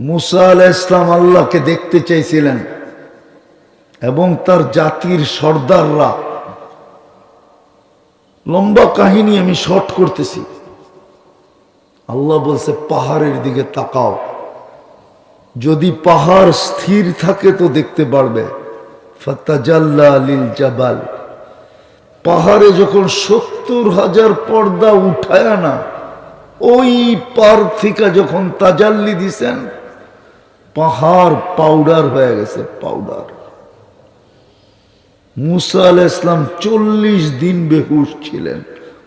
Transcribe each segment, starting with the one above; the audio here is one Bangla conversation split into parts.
মুসা আলাহ ইসলাম আল্লাহকে দেখতে চাইছিলেন এবং তার জাতির সর্দাররা। লম্বা কাহিনী আমি শর্ট করতেছি। আল্লাহ বলছে, পাহাড়ের দিকে তাকাও। যদি পাহাড় স্থির থাকে তো দেখতে পারবে। জাবাল। পাহাড়ে যখন সত্তর হাজার পর্দা উঠায় না, ওই পার থেকে যখন তাজাল্লি দিছেন পাহাড় পাউডার হয়ে গেছে পাউডার মুসা আল ইসলাম চল্লিশ দিন বেহুশ ছিলেন।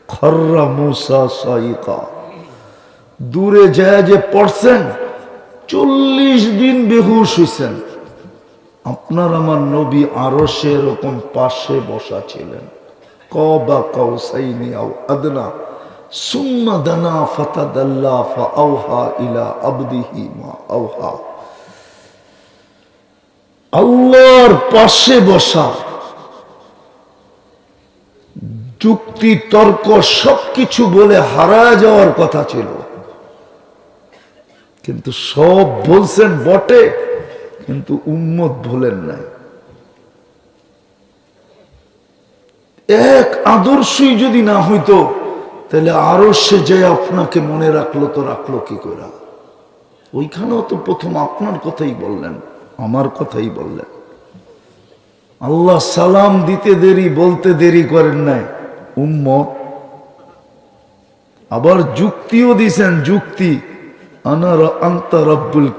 খর্রা মুসা সাইকা। দূরে যায় যে পড়ছেন, চল্লিশ দিন বেহুশ হয়েছেন আপনার আমার নবী আরও সেরকম পাশে বসা ছিলেন। কবা কাউসাইনি আও আদনা, সুম্মা দানা ফাতাদাল্লা ফাআওহা ইলা আবদিহি মা আওহা। আল্লাহর পাশে বসা, যুক্তি, তর্ক, সবকিছু বলে হারা যাওয়ার কথা ছিল। কিন্তু সব বলছেন বটে, কিন্তু উম্মত ভুলেন নাই। এক আদর্শই যদি না হইতো, তাহলে আরও সে যে আপনাকে মনে রাখল তো রাখল কি করে? ওইখানেও তো প্রথম আপনার কথাই বললেন। আমার কথাই বললেন। আল্লাহ সালাম দিতে দেরি, বলতে দেরি করেন নাই। উম্মত, আবার যুক্তিও দিছেন, যুক্তি। আনার আন্তা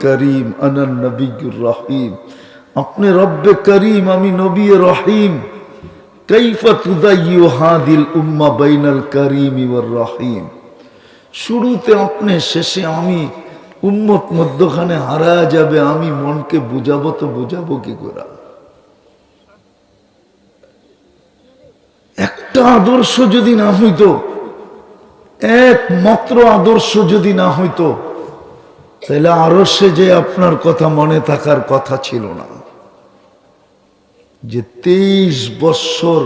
করিম আনার নবীর রহিম। আপনি রব্বে করিম, আমি নবী রহিম। কৈফা তুদাইয়ু উম্মা করিম রহিম। শুরুতে আপনি, শেষে আমি উম্মত মধ্যখানে হারা যাবে, আমি মনকে বুঝাবো তো বুঝাবো কি করে? একটা আদর্শ যদি না হইতো, একমাত্র আদর্শ যদি না হইতো, তাহলে আরও সে যে আপনার কথা মনে থাকার কথা ছিল না। যে তেইশ বৎসর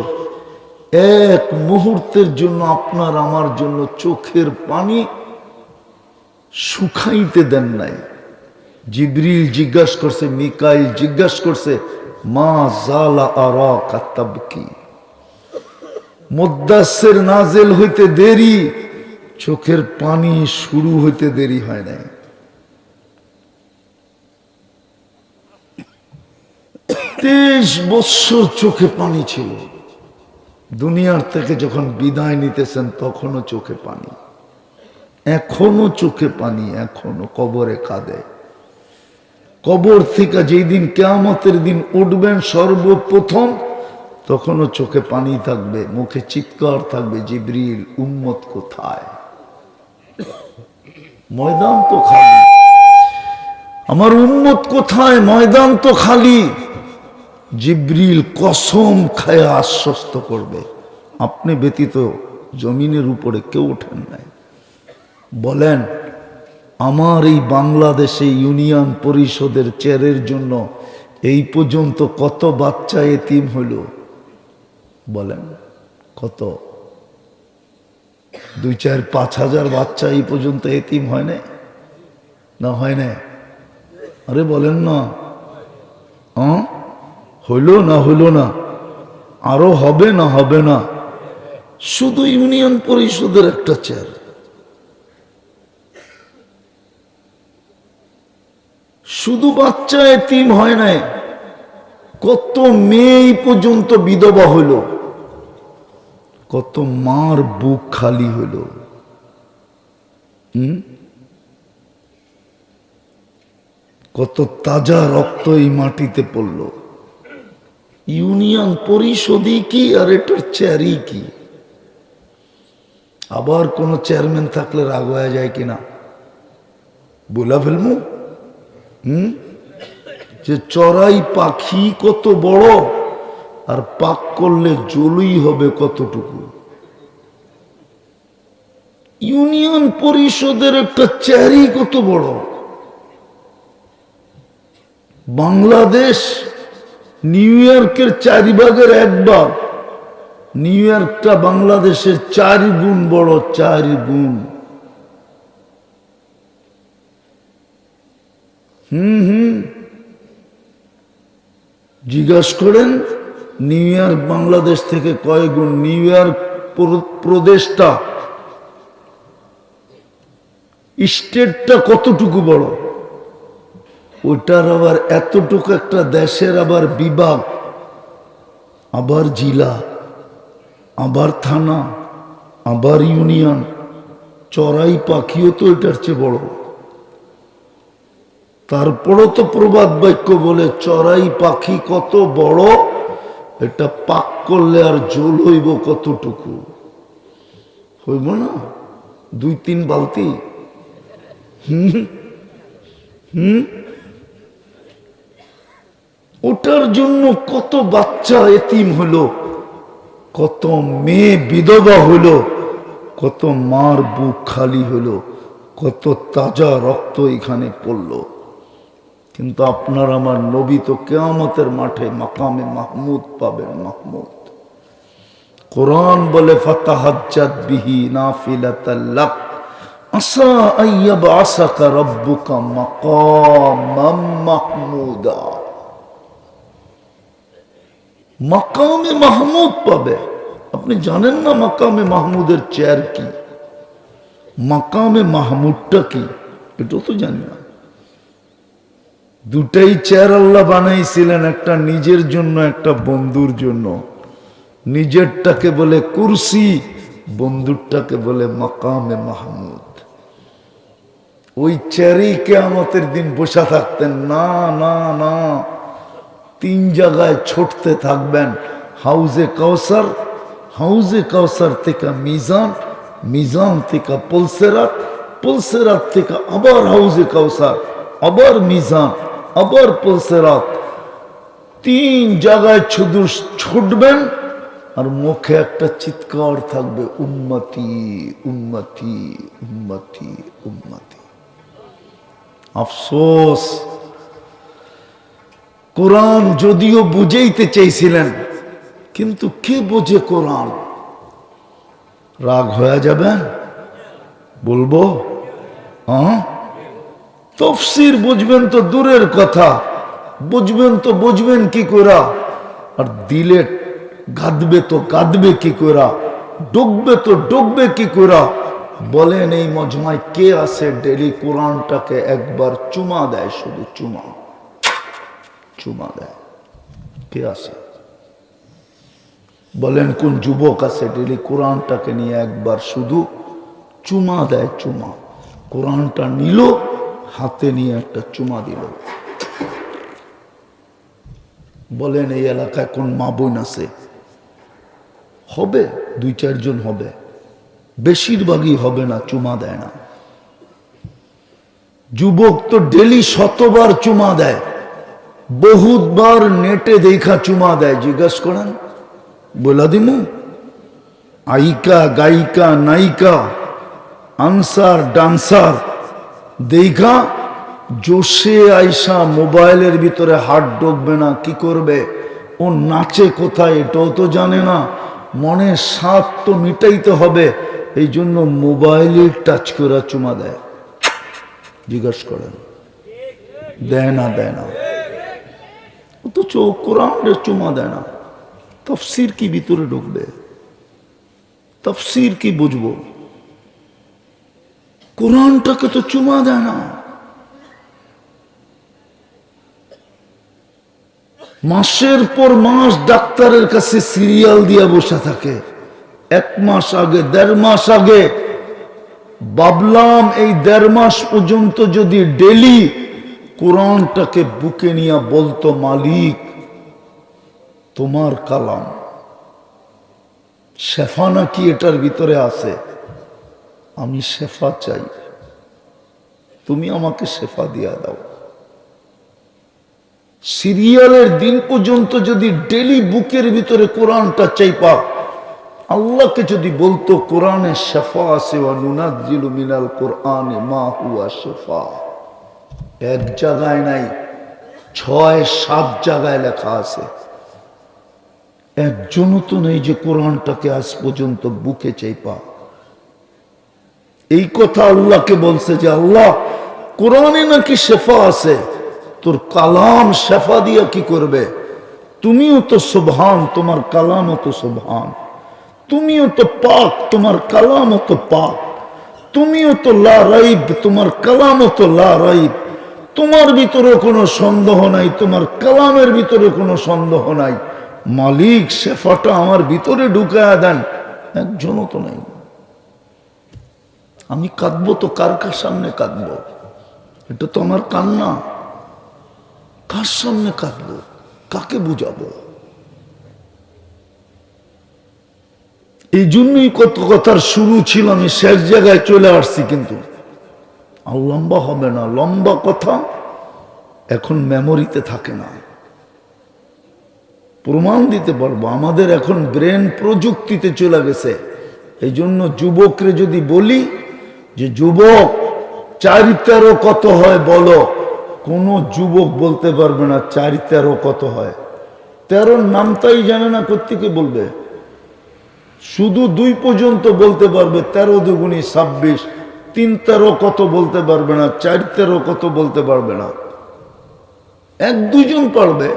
এক মুহূর্তের জন্য আপনার, আমার জন্য চোখের পানি শুকাইতে দেন নাই। জিবরিল জিজ্ঞাসা করছে, মিকাইল জিজ্ঞাসা করছে, মা জালা আরা কাত্তাব কি মুদাসের নাজেল হইতে দেরি, চোখের পানি শুরু হইতে দেরি হয় নাই। তেইশ বৎসর চোখে পানি ছিল। দুনিয়ার থেকে যখন বিদায় নিতেছেন, তখনও চোখে পানি। এখনও চোখে পানি, এখনও কবরে কাঁদে। কবর থেকে যেই দিন কেয়ামতের দিন উঠবেন সর্বপ্রথম, তখনও চোখে পানি থাকবে, মুখে চিৎকার থাকবে, জিব্রিল, উম্মত কোথায়? ময়দান তো খালি। আমার উম্মত কোথায়? ময়দান তো খালি। জিব্রিল কসম খায় আশ্বস্ত করবে, আপনি ব্যতীত জমিনের উপরে কেউ ওঠেন নাই। বলেন, আমার এই বাংলাদেশে ইউনিয়ন পরিষদের চেয়ারের জন্য এই পর্যন্ত কত বাচ্চা এতিম হইল? বলেন, কত? দুই চার পাঁচ হাজার বাচ্চা এই পর্যন্ত এতিম হয় না না, হয় না আরে বলেন না। হইল না হইল না। আরও হবে না হবে না। শুধু ইউনিয়ন পরিষদের একটা চেয়ার। শুধু বাচ্চা এতিম হয় নাই, কত মেয়ে পর্যন্ত বিধবা হইল, কত মার বুক খালি হইল। হুম? কত তাজা রক্ত এই মাটিতে পড়ল। ইউনিয়ন পরিষদই কি আর এটার চেয়ারই কি? আবার কোন চেয়ারম্যান থাকলে রাগ হয়ে যায় কিনা? বলা ফেলব যে চড়াই পাখি কত বড়, আর পাক করলে জলই হবে কতটুকু। ইউনিয়ন পরিষদের একটা চেয়ারই কত বড়। বাংলাদেশ নিউ ইয়র্কের চারি ভাগের এক ভাগ নিউ ইয়র্কটা বাংলাদেশের চার গুণ বড় চার গুণ হুম হুম। জিজ্ঞাসা করেন, নিউ ইয়র্ক বাংলাদেশ থেকে কয় গুণ? নিউ ইয়র্ক প্র- প্রদেশটা, স্টেটটা কতটুকু বড়? ওটার আবার এতটুকু একটা দেশের আবার বিভাগ, আবার জেলা, আবার থানা, আবার ইউনিয়ন, চড়াই পাখিও তো এটার চেয়ে বড়। তারপরও তো প্রবাদ বাক্য বলে, চড়াই পাখি কত বড়, এটা পাক করলে আর জল হইব কতটুকু? হইব না? দুই তিন বালতি? হুম? ওটার জন্য কত বাচ্চা এতিম হলো, কত মেয়ে বিধবা হলো, কত মার বুক খালি হলো, কত তাজা রক্ত এখানে পড়ল। কিন্তু আপনার আমার নবী তো কেয়ামতের মাঠে মাকামে মাহমুদ পাবেন মাহমুদ। কোরআন বলে, ফাতাহাজ্জাত বিহি নাফিলাতাল্লাক আসা আইয়াব আসাকা রব্বুকা মাকামাম মাহমুদা। মাকামে মাহমুদ পাবে। আপনি জানেন না মাকামে মাহমুদের চেয়ার কি? মাকামে মাহমুদটা কি? এটাও তো জানি না। দুটাই চেয়ার আল্লাহ বানাইছিলেন, একটা নিজের জন্য, একটা বন্ধুর জন্য। নিজেরটাকে বলে কুরসি, বন্ধুরটাকে বলে মাকামে মাহমুদ। ওই চেয়ারেই কেয়ামতের দিন বসা থাকতেন। না না না, তিন জায়গায় ছুটতে থাকবেন। হাউজে কাউসার হাউজে কাউসার থেকে মিজান মিজান থেকে পলসেরাত পলসেরাত থেকে আবার হাউজে কাউসার, আবার মিজান। আবার পলসেরাত। তিন জায়গায় শুধু ছুটবেন আর মুখে একটা চিৎকার থাকবে উন্মতি উন্মতি উন্মতি উন্মতি আফসোস। কোরআন যদিও বুঝেইতে চেয়েছিলেন কিন্তু কে বোঝে কোরআন? রাগ হয়ে যাবেন? বলব? হ্যাঁ? তফসির বুঝবেন তো দূরের কথা। বুঝবেন তো বুঝবেন কি করা আর দিলে গাদবে তো গাদবে কি করা ডুববে তো ডুববে কি করা বলেন এই মজমায় কে আছে ডেলি কোরআনটাকে একবার চুমা দেয়, শুধু চুমা। চুমা দেয়। কে আছে? বলেন কোন যুবক আছে ডেলি কোরআনটাকে নিয়ে একবার শুধু চুমা দেয়, চুমা। কোরআনটা নিল হাতে নিয়ে একটা চুমা দিল। বলেন, এই এলাকায় কোন মা বোন আছে? হবে, দুই চারজন হবে। বেশিরভাগই হবে না, চুমা দেয় না। যুবক তো ডেলি শতবার চুমা দেয়। বহুতবার নেটে দেখা চুমা দেয়। জিজ্ঞাস করেন, বলা দিমু, আইকা, গায়িকা, নায়িকা, আনসার, ডান্সার দেখা জোশে আইসা মোবাইলের ভিতরে হাত ঢুকবে না, কি করবে? ও নাচে কোথায়? এটাও তো জানে না। মনে স্বাদ তো মিটাইতে হবে। এই জন্য মোবাইলে টাচ করা চুমা দেয়। জিজ্ঞাসা করেন, দেয় না দেয় না? অথচ কোরআনের চুমা দেয় না। তফসির কি ভিতরে ঢুকবে? তফসির কি বুঝব? কোরআনটাকে তো চুমা দেয় না। মাসের পর মাস ডাক্তারের কাছে সিরিয়াল দিয়া বসে থাকে। এক মাস আগে, দেড় মাস আগে। ভাবলাম এই দেড় মাস পর্যন্ত যদি ডেলি কোরআনটাকে বুকে নিয়ে বলতো, মালিক, তোমার কালাম, শেফা নাকি এটার ভিতরে আছে? আমি শেফা চাই। তুমি আমাকে শেফা দিয়া দাও। সিরিয়ালের দিন পর্যন্ত যদি ডেলি বুকের ভিতরে কোরআনটা চাইপা, আল্লাহকে যদি বলতো, কোরআনে শেফা আছে মিনাল কোরআনে মা হুয়া শেফা। এক জায়গায় নাই, ছয়, সাত জায়গায় লেখা আছে। একজনও তো নেই যে কোরআনটাকে আজ পর্যন্ত বুকে চাইপা। এই কথা আল্লাহকে বলছে যে, আল্লাহ, কোরআনে নাকি শেফা আছে? তোর কালাম শেফা দিয়া কি করবে? তুমিও তো সুবহান, তোমার কালামও তো সুবহান। তুমিও তো পাক, তোমার কালামও তো পাক। তুমিও তো লা রাইব, তোমার কালামও তো লা রাইব। তোমার ভিতরে কোনো সন্দেহ নাই, তোমার কালামের ভিতরে কোনো সন্দেহ নাই। মালিক শেফাটা আমার ভিতরে ঢুকায়া দেন, একজনও তো নাই। আমি কাঁদবো তো কার কার সামনে কাঁদবো? এটা তো আমার কান্না। কার সামনে কাঁদবো? কাকে বুঝাবো? এই জন্যই কত কথার শুরু ছিল, আমি শেষ জায়গায় চলে আসছি কিন্তু। আর লম্বা হবে না, লম্বা কথা এখন মেমোরিতে থাকে না। প্রমাণ দিতে পারব আমাদের এখন ব্রেন প্রযুক্তিতে চলে গেছে। এই জন্য যুবকরে যদি বলি যে যুবক চার তেরো কত হয় বলো? কোনো যুবক বলতে পারবে না চার কত হয়। তেরোর নামটাই জানে না কোথেকে বলবে? শুধু দুই পর্যন্ত বলতে পারবে, তেরো দুগুণী ছাব্বিশ। তিন তেরো কত বলতে পারবে না, চার তেরো কত বলতে পারবে না। এক দুজন পারবে।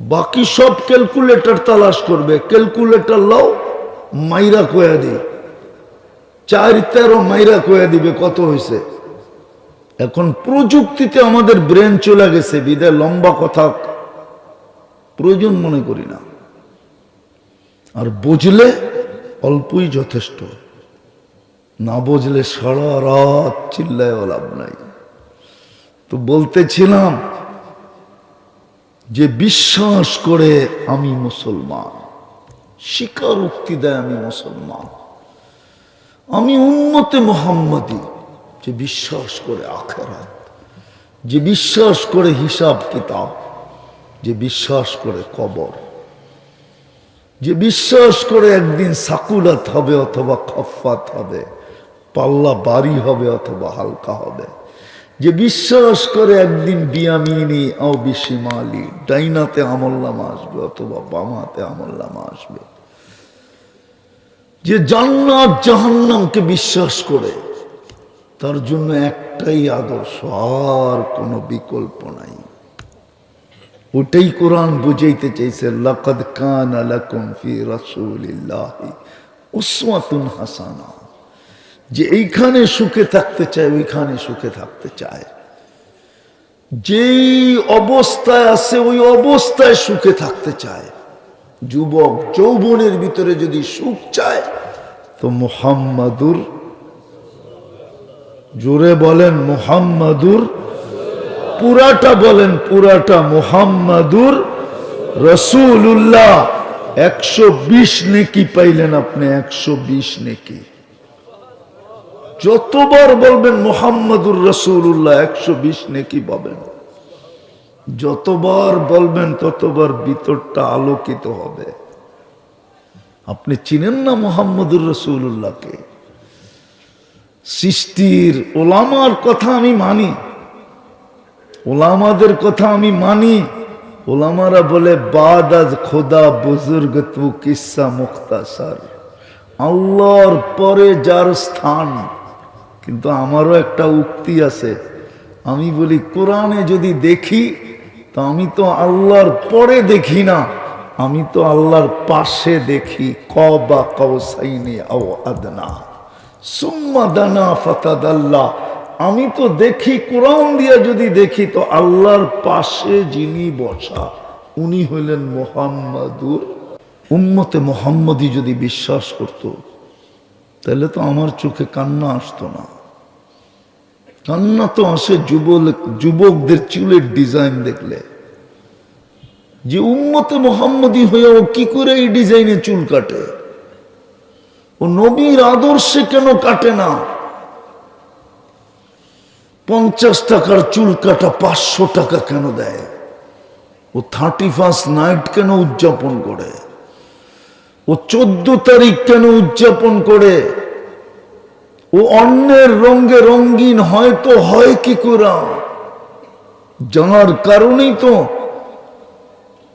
বাকি সব ক্যালকুলেটর তালাশ করবে। ক্যালকুলেটর লাও, মাইরা কয়া দি। চার মাইরা কয়া দিবে কত হয়েছে এখন প্রযুক্তিতে আমাদের ব্রেন চলে গেছে, বিদায় লম্বা কথা। প্রয়োজন মনে করি না। আর বুঝলে অল্পই যথেষ্ট। না বুঝলে সারা রাত চিল্লায় লাভ নাই। তো বলতেছিলাম যে বিশ্বাস করে আমি মুসলমান স্বীকার উক্তি দেয় আমি মুসলমান। আমি উন্মতে মোহাম্মদী। যে বিশ্বাস করে আখেরাত, যে বিশ্বাস করে হিসাব কিতাব, যে বিশ্বাস করে কবর, যে বিশ্বাস করে একদিন সাকুলাত হবে অথবা খফাত হবে, পাল্লা বাড়ি হবে অথবা হালকা হবে, যে বিশ্বাস করে একদিন বিয়ামিনী ও ডাইনাতে আমল্লামা আসবে অথবা বামাতে আমল্লামা আসবে যে জান্নাত জাহান্নামকে বিশ্বাস করে, তার জন্য একটাই আদর্শ, আর কোনো বিকল্প নাই। ওটাই কোরআন বুঝাইতে চাইছে, লাকাদ কান লাকুম ফি রাসূলিল্লাহি উসওয়াতুন হাসানা। যে এইখানে সুখে থাকতে চায়, ওইখানে সুখে থাকতে চায়। যেই অবস্থায় আছে, ওই অবস্থায় সুখে থাকতে চায়। যুবক যৌবনের ভিতরে যদি সুখ চায়, তো মুহাম্মাদুর, জোরে বলেন মুহাম্মাদুর, পুরাটা বলেন পুরাটা মুহাম্মাদুর রসুল্লাহ একশো বিশ নেকি পাইলেন আপনি, একশো বিশ নেকি। যতবার বলবেন মোহাম্মদুর রসুল্লাহ একশো বিশ নেকি পাবেন। যতবার বলবেন ততবার ভিতরটা আলোকিত হবে। আপনি চিনেন না মোহাম্মদুর রসুল্লাহকে সৃষ্টির ওলামার কথা আমি মানি, ওলামাদের কথা আমি মানি। ওলামারা বলে, বাদ আজ খোদা বুজুর্গ তু কিসা মুক্তাসার আল্লাহর পরে যার স্থান, কিন্তু আমারও একটা উক্তি আছে। আমি বলি, কোরআনে যদি দেখি তো আমি তো আল্লাহর পরে দেখি না। আমি তো আল্লাহর পাশে দেখি। ক বা কৌসাইনি আও আদনা। সুম্মা দানা ফাতাদ আল্লাহ আমি তো দেখি, কোরআন দিয়া যদি দেখি, তো আল্লাহর পাশে যিনি বসা, উনি হইলেন মোহাম্মদুর। উম্মতে মোহাম্মদী যদি বিশ্বাস করত, তাহলে তো আমার চোখে কান্না আসতো না। কান্না তো আসে যুবক যুবকদের চুলের ডিজাইন দেখলে। যে উম্মতে মোহাম্মদী হয়ে ও কি করে এই ডিজাইনে চুল কাটে? ও নবীর আদর্শে কেন কাটে না? পঞ্চাশ টাকার চুল কাটা পাঁচশো টাকা কেন দেয়? ও থার্টি ফার্স্ট নাইট কেন উদযাপন করে? ও চোদ্দ তারিখ কেন উদযাপন করে? ও অন্যের রঙ্গে রঙ্গিন হয়তো হয় কি করা? জানার কারণেই তো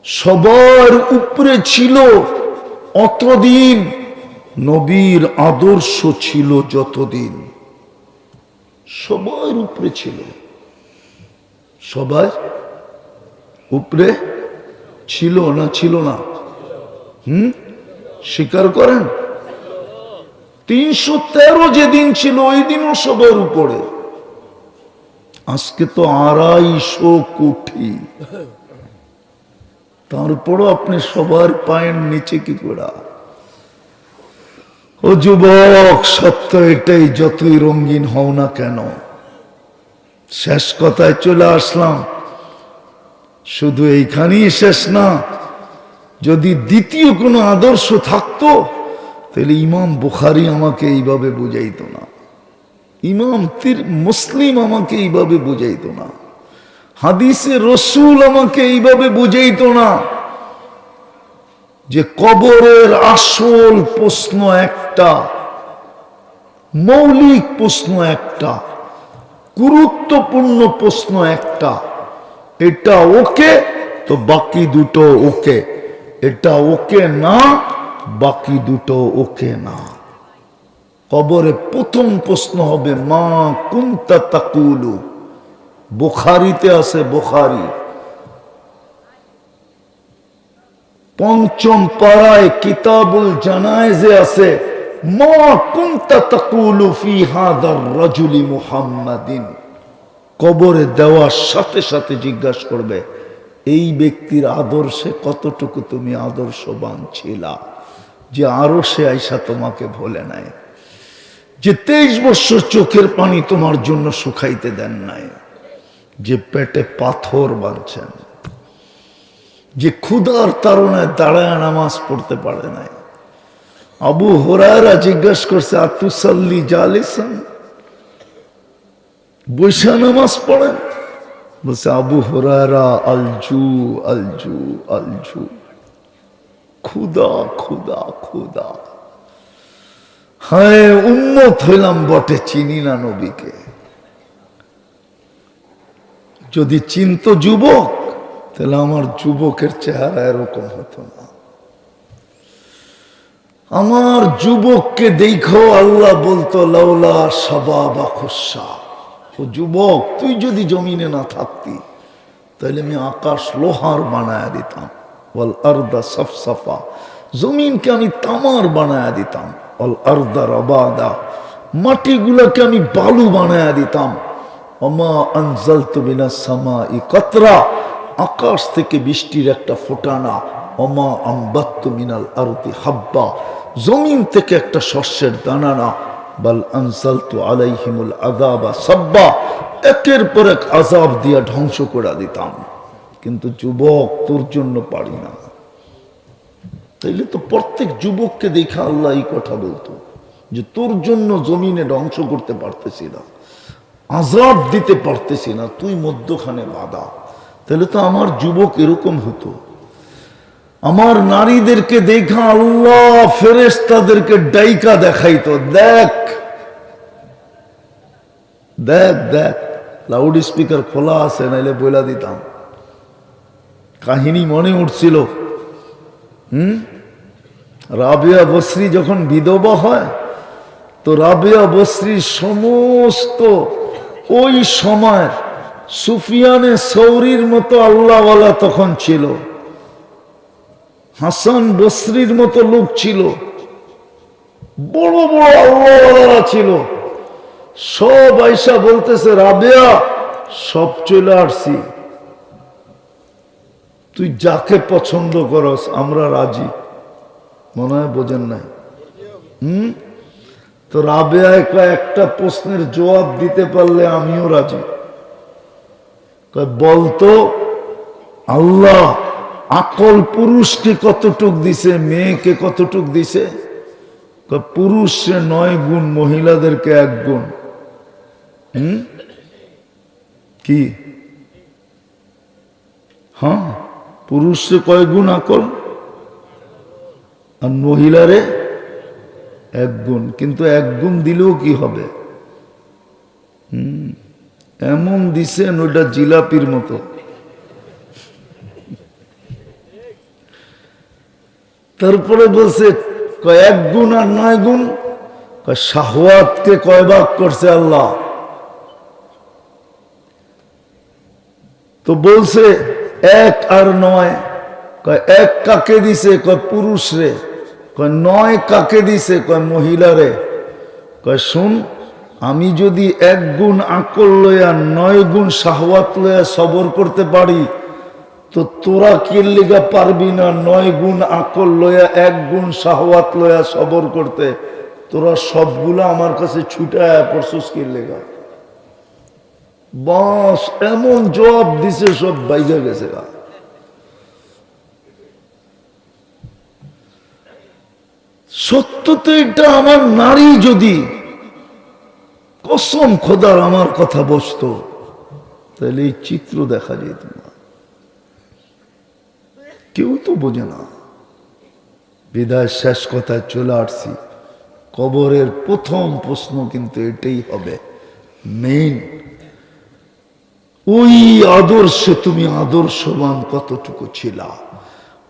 সবার উপরে ছিল অতদিন নবীর আদর্শ ছিল যতদিন। সবার উপরে ছিল। সবাই উপরে ছিল না ছিল না। হুম? স্বীকার করেন? তিনশো তেরো যেদিন ছিল, ওই দিনও সবার উপরে। আজকে তো আড়াইশো কোটি। তারপরও আপনি সবার পায়ের নিচে কি করে? ও যুবক, সত্য এটাই, যতই রঙিন হও না কেন। শেষ কথায় চলে আসলাম। শুধু এইখানেই শেষ না, যদি দ্বিতীয় কোনো আদর্শ থাকতো তাহলে ইমাম বুখারি আমাকে এইভাবে বুঝাইতো না। ইমাম তির মুসলিম আমাকে এইভাবে বুঝাইতো না। হাদিসে রসুল আমাকে এইভাবে বুঝাইতো না যে কবরের আসল প্রশ্ন একটা, মৌলিক প্রশ্ন একটা, গুরুত্বপূর্ণ প্রশ্ন একটা, এটা ওকে তো বাকি দুটো ওকে, এটা ওকে না বাকি দুটো ওকে না। কবরে প্রথম প্রশ্ন হবে, মা কুন্তা তাকুলু? বোখারিতে আছে বোখারি। পঞ্চম পাড়ায় কিতাবুল জানায়েজে আছে, মা কুন্তা তাকুলু ফি হাদার রাজুলি মুহাম্মাদিন। কবরে দেওয়ার সাথে সাথে জিজ্ঞাসা করবে, এই ব্যক্তির আদর্শে কতটুকু তুমি আদর্শবান ছিলা? যে আরও সে আইসা তোমাকে ভোলে নাই, যে তেইশ বছর চোখের পানি তোমার জন্য শুকাইতে দেন নাই, যে পেটে পাথর বাঁধছেন, যে ক্ষুধার তারণায় দাঁড়ায় নামাজ পড়তে পারে নাই। আবু হোরারা জিজ্ঞেস করছে, আতুসাল্লি জালিসান? বৈশা নামাজ পড়েন। বলছে, আবু হোরারা আলজু আলজু আলজু। খুদা খুদা খুদা। হ্যাঁ উন্নত হইলাম বটে চিনি না নবীকে। যদি চিন্ত যুবক, তাহলে আমার যুবকের চেহারা এরকম হতো না। আমার যুবককে দেখো, আল্লাহ বলতো, লাউলা সাবা বা খুসা। ও যুবক, তুই যদি জমিনে না থাকতি, তাহলে আমি আকাশ লোহার বানায় দিতাম। বল আর্দা সফসফা। জমিনকে আমি তামার বানায় দিতাম। অল আর্দা রবাদা। মাটিগুলোকে আমি বালু বানায় দিতাম। অমা আনজাল বিনা সামা ই কতরা। আকাশ থেকে বৃষ্টির একটা ফোটানা। অমা আম্বাত্ত মিনাল আরতি হাব্বা। জমিন থেকে একটা শস্যের দানানা। বাল আনসাল তো আলাইহিমুল আজাবা সাব্বা। একের পর এক আজাব দিয়া ধ্বংস করে দিতাম। কিন্তু যুবক তোর জন্য পারি না। তাইলে তো প্রত্যেক যুবককে দেখে আল্লাহ এই কথা বলতো, যে তোর জন্য জমিনে ধ্বংস করতে পারতেছি না আজাদ দিতে পারতেছি না, তুই মধ্যখানে বাধা। তাহলে তো আমার যুবক এরকম হতো। আমার নারীদেরকে দেখা আল্লাহ ফেরেস তাদেরকে ডাইকা দেখাইতো, দেখ দেখ দেখ লাউড স্পিকার খোলা আছে, নাইলে বইলা দিতাম। কাহিনী মনে উঠছিল। হুম? রাবিয়া বসরি যখন বিধবা হয়, তো রাবিয়া বসরির সমস্ত ওই সময় সুফিয়ানে সৌরির মতো আল্লাহওয়ালা তখন ছিল। হাসান বসরির মতো লোক ছিল। বড় বড় আল্লাহওয়ালারা ছিল। সব আইসা বলতেছে, রাবেয়া, সব চলে আসছি। তুই যাকে পছন্দ করস, আমরা রাজি। মনে হয় বোঝেন নাই? হুম? তো রাবেয়ায় একটা প্রশ্নের জবাব দিতে পারলে আমিও রাজি। বলতো আল্লাহ আকল পুরুষকে কতটুক দিছে, মেয়েকে কতটুক দিছে? পুরুষে নয় গুণ, মহিলাদেরকে এক গুণ। হুম? কি? হ্যাঁ? পুরুষে কয় গুণ আকল? আর মহিলারে এক গুণ। কিন্তু এক গুণ দিলেও কি হবে? এমন দিছেন ওটা জিলাপির মতো। তারপরে বলছে কয়েক গুণ আর নয় গুণ? শাহওয়াতকে কয় ভাগ করছে আল্লাহ? তো বলছে এক আর নয়। কয়, এক কাকে দিছে? কয়, পুরুষ রে। কয়, নয় কাকে দিছে? কয়, মহিলা রে। কয়, শুন, আমি যদি এক গুণ আকল লয়া নয় গুণ শাহওয়াত লয়া সবর করতে পারি, তো তোরা কিল্লিগা পারবি না নয় গুণ আকল লইয়া এক গুণ শাহওয়াত লয়া সবর করতে? তোরা সবগুলো আমার কাছে ছুটায় পড়ছস কিল্লিগা বাস, এমন জবাব দিছে, সব বাইজা গেছে গা। সত্য তো এটা, আমার নারী যদি কসম খোদার আমার কথা বসতো, তাহলে এই চিত্র দেখা যেত না কেউ তো বোঝে না। বিদায় শেষ কথায় চলে আসছি। কবরের প্রথম প্রশ্ন কিন্তু এটাই হবে। মেইন ওই আদর্শে তুমি আদর্শবান কতটুকু ছিলা?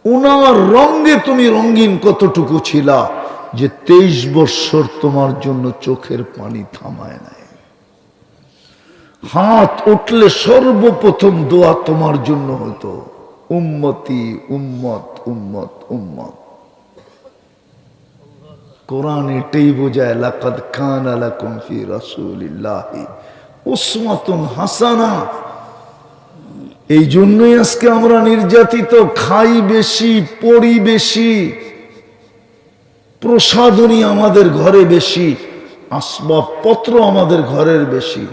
ওনার রঙ্গে তুমি রঙ্গিন কতটুকু ছিলা যে তেইশ বৎসর তোমার জন্য চোখের পানি থামায় নাই? হাত উঠলে সর্বপ্রথম দোয়া তোমার জন্য হতো, উম্মতি, উম্মত উম্মত উম্মত। কোরআন এটাই বোঝায়, লাকাদ খান আলাকুম ফি রাসূলিল্লাহি উসমাতুন হাসানা। এই জন্যই আজকে আমরা নির্যাতিত, খাই বেশি, পড়ি বেশি, প্রসাদনী আমাদের ঘরে বেশি, আসবাবপত্র আমাদের ঘরের বেশি।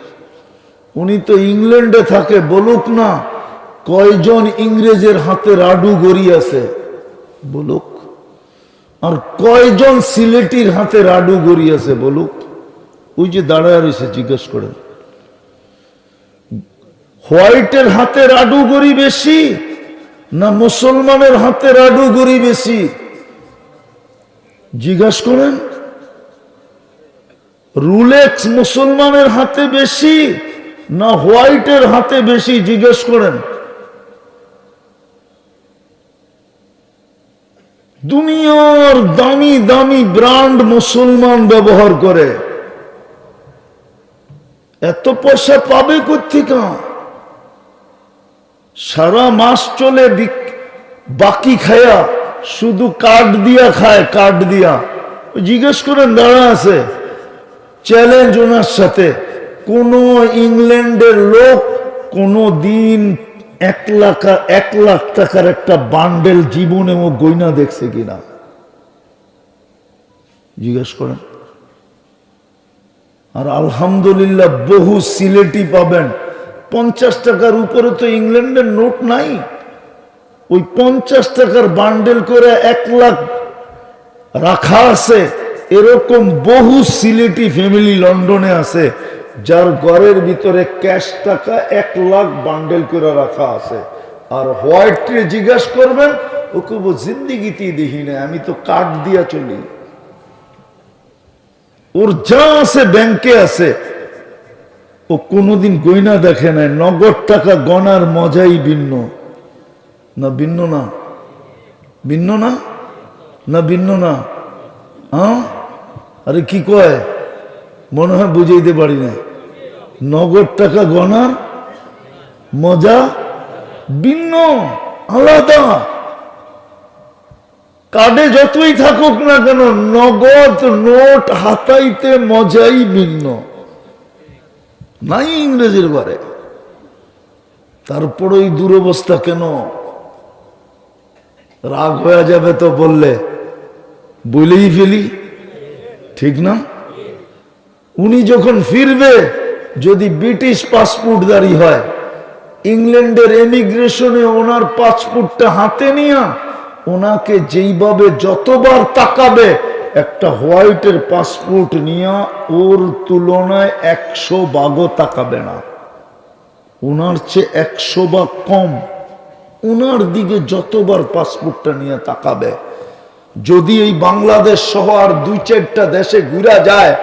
উনি তো ইংল্যান্ডে থাকে, বলুক না, কয়জন ইংরেজের হাতে রাডু গড়ি আছে, বলুক। আর কয়জন সিলেটির হাতে রাডু গড়ি আছে, বলুক। ওই যে দাঁড়ায় রয়েছে, জিজ্ঞেস করেন। হোয়াইটের হাতে রাডু গড়ি বেশি না মুসলমানের হাতে রাডু গড়ি বেশি? জিজ্ঞাস করেন, রুলেক্স মুসলমানের হাতে বেশি না হোয়াইটের হাতে বেশি? জিজ্ঞেস করেন। দুনিয়ার দামি দামি ব্র্যান্ড মুসলমান ব্যবহার করে, এত পয়সা পাবে কোথেকে সারা মাস চলে বাকি খায়া শুধু কাঠ দিয়া খায়, কাঠ দিয়া। জিজ্ঞেস করেন, দাঁড়া আছে। চ্যালেঞ্জ ওনার সাথে। কোন ইংল্যান্ডের লোক কোন দিন এক লাখ এক লাখ টাকার একটা বান্ডেল জীবনে ও গইনা দেখছে কিনা? জিজ্ঞেস করেন। আর আলহামদুলিল্লাহ, বহু সিলেটি পাবেন। পঞ্চাশ টাকার উপরে তো ইংল্যান্ডের নোট নাই। ওই পঞ্চাশ টাকার বান্ডেল করে এক লাখ রাখা আছে। এরকম বহু সিলেটি ফ্যামিলি লন্ডনে আছে, যার ঘরের ভিতরে ক্যাশ টাকা এক লাখ বান্ডেল করে রাখা আছে। আর হোয়াইটে জিজ্ঞাসা করবেন ওকে বো জিন্দিগিতেই দেখি না আমি তো কার্ড দিয়া চলি। ওর যা আছে, ব্যাংকে আছে। ও কোনোদিন গয়না দেখে নাই, নগদ টাকা গনার মজাই ভিন্ন। না ভিন্ন না? ভিন্ন না? না ভিন্ন না? হ্যাঁ? আরে কি কয়? মনে হয় বুঝাইতে পারি না নগদ টাকা গনার মজা ভিন্ন, আলাদা। কার্ডে যতই থাকুক না কেন, নগদ নোট হাতাইতে মজাই ভিন্ন। নাই ইংরেজির ঘরে। তারপর ওই দুরবস্থা কেন? রাগ হয়ে যাবে তো বললে। বলেই ফেলি। ঠিক না? উনি যখন ফিরবে, যদি ব্রিটিশ পাসপোর্ট পাসপোর্টদারি হয়, ইংল্যান্ডের এমিগ্রেশনে ওনার পাসপোর্টটা হাতে নিয়ে ওনাকে যেইভাবে যতবার তাকাবে একটা হোয়াইটের পাসপোর্ট নিয়ে ওর তুলনায় একশো বাগও তাকাবে না। ওনার চেয়ে একশো বা কম। ওনার দিকে যতবার পাসপোর্টটা নিয়ে তাকাবে, যদি এই বাংলাদেশ সহ আর দুই চারটা দেশে ঘুরা যায়,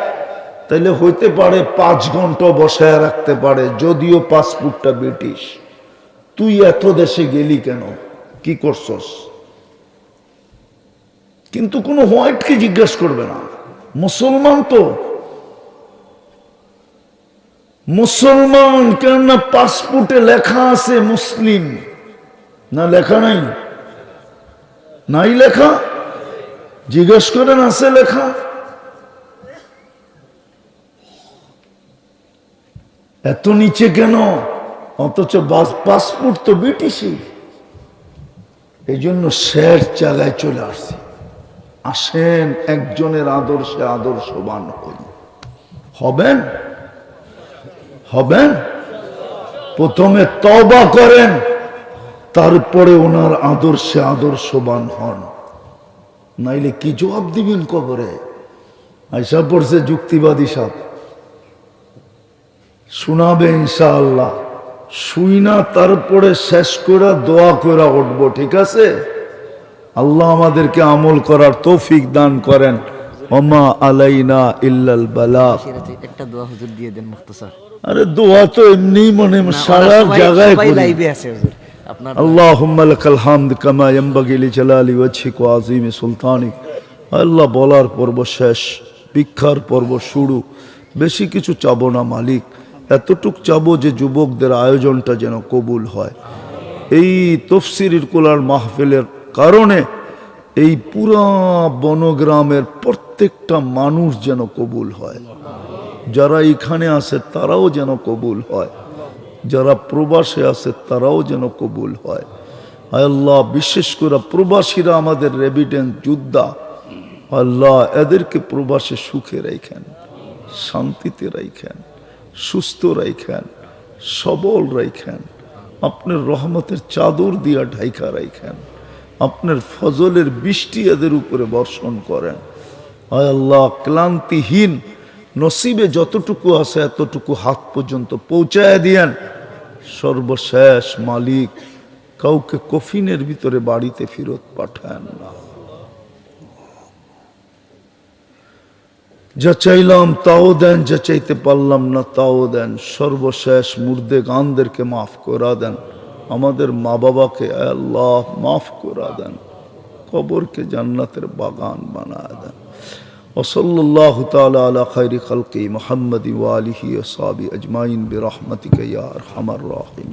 তাহলে হইতে পারে পাঁচ ঘণ্টা বসায় রাখতে পারে, যদিও পাসপোর্টটা ব্রিটিশ। তুই এত দেশে গেলি কেন? কি করছস? কিন্তু কোনো হোয়াইটকে জিজ্ঞেস করবে না। মুসলমান তো। মুসলমান, কেননা পাসপোর্টে লেখা আছে মুসলিম। না, লেখা নাই। নাই লেখা? জিজ্ঞেস করেন, আছে লেখা? এত নিচে কেন? অথচ পাসপোর্ট তো ব্রিটিশই এই জন্য শেষ জায়গায় চলে আসছি। আসেন একজনের আদর্শে আদর্শবান হই। হবেন? হবেন? প্রথমে তবা করেন, তারপরে ওনার আদর্শে আদর্শবান হন। নাইলে কি জবাব দিবেন কবরে? আইসা পড়ছে যুক্তিবাদী সাপ। শোনাবে ইনশাআল্লাহ। শুই না, তারপরে শেষ করে দোয়া করে উঠবো, ঠিক আছে? আল্লাহ আমাদেরকে আমল করার তৌফিক দান করেন। ওমা আলাইনা ইল্লাল বালা। একটা দোয়া হুজুর দিয়ে দেন মুখতসার। আরে দোয়া তো এমনি মনে সারা জায়গায় লাইভে আছে হুজুর। আল্লাহুম্মা লাকাল হামদ কামা ইয়ামবাগি লি জালালি ওয়াজহিক ওয়া আযীমি সুলতানিক। আল্লাহ বলার পর্ব শেষ ভিক্ষার পর্ব শুরু। বেশি কিছু চাবো না মালিক। এতটুক চাবো যে যুবকদের আয়োজনটা যেন কবুল হয়। এই তফসির কোলার মাহফিলের কারণে এই পুরা বনগ্রামের প্রত্যেকটা মানুষ যেন কবুল হয়। যারা এখানে আছে তারাও যেন কবুল হয়। যারা প্রবাসে আছে তারাও যেন কবুল হয়। আল্লাহ, বিশেষ করে প্রবাসীরা আমাদের রেভিডেন্স যোদ্ধা। আল্লাহ, এদেরকে প্রবাসে সুখে রাইখেন, শান্তিতে রাইখেন, সুস্থ রাইখেন, সবল রাইখেন, আপনার রহমতের চাদর দিয়া ঢাইকা রাইখেন। আপনার ফজলের বৃষ্টি এদের উপরে বর্ষণ করেন। আয় আল্লাহ, ক্লান্তিহীন, নসিবে যতটুকু আছে এতটুকু হাত পর্যন্ত পৌঁছায় দিয়েন। সর্বশেষ মালিক কাউকে কফিনের ভিতরে বাড়িতে ফেরত পাঠান না। যা চাইলাম তাও দেন, যা চাইতে পারলাম না তাও দেন। সর্বশেষ মুর্দে গানদেরকে মাফ করা দেন। আমাদের মা বাবাকে আয় আল্লাহ মাফ করা দেন কবরকে জান্নাতের বাগান বানায় দেন وصلى الله تعالى على خير خلقه محمد وآله وصحبه أجمعين برحمتك يا أرحم الراحمين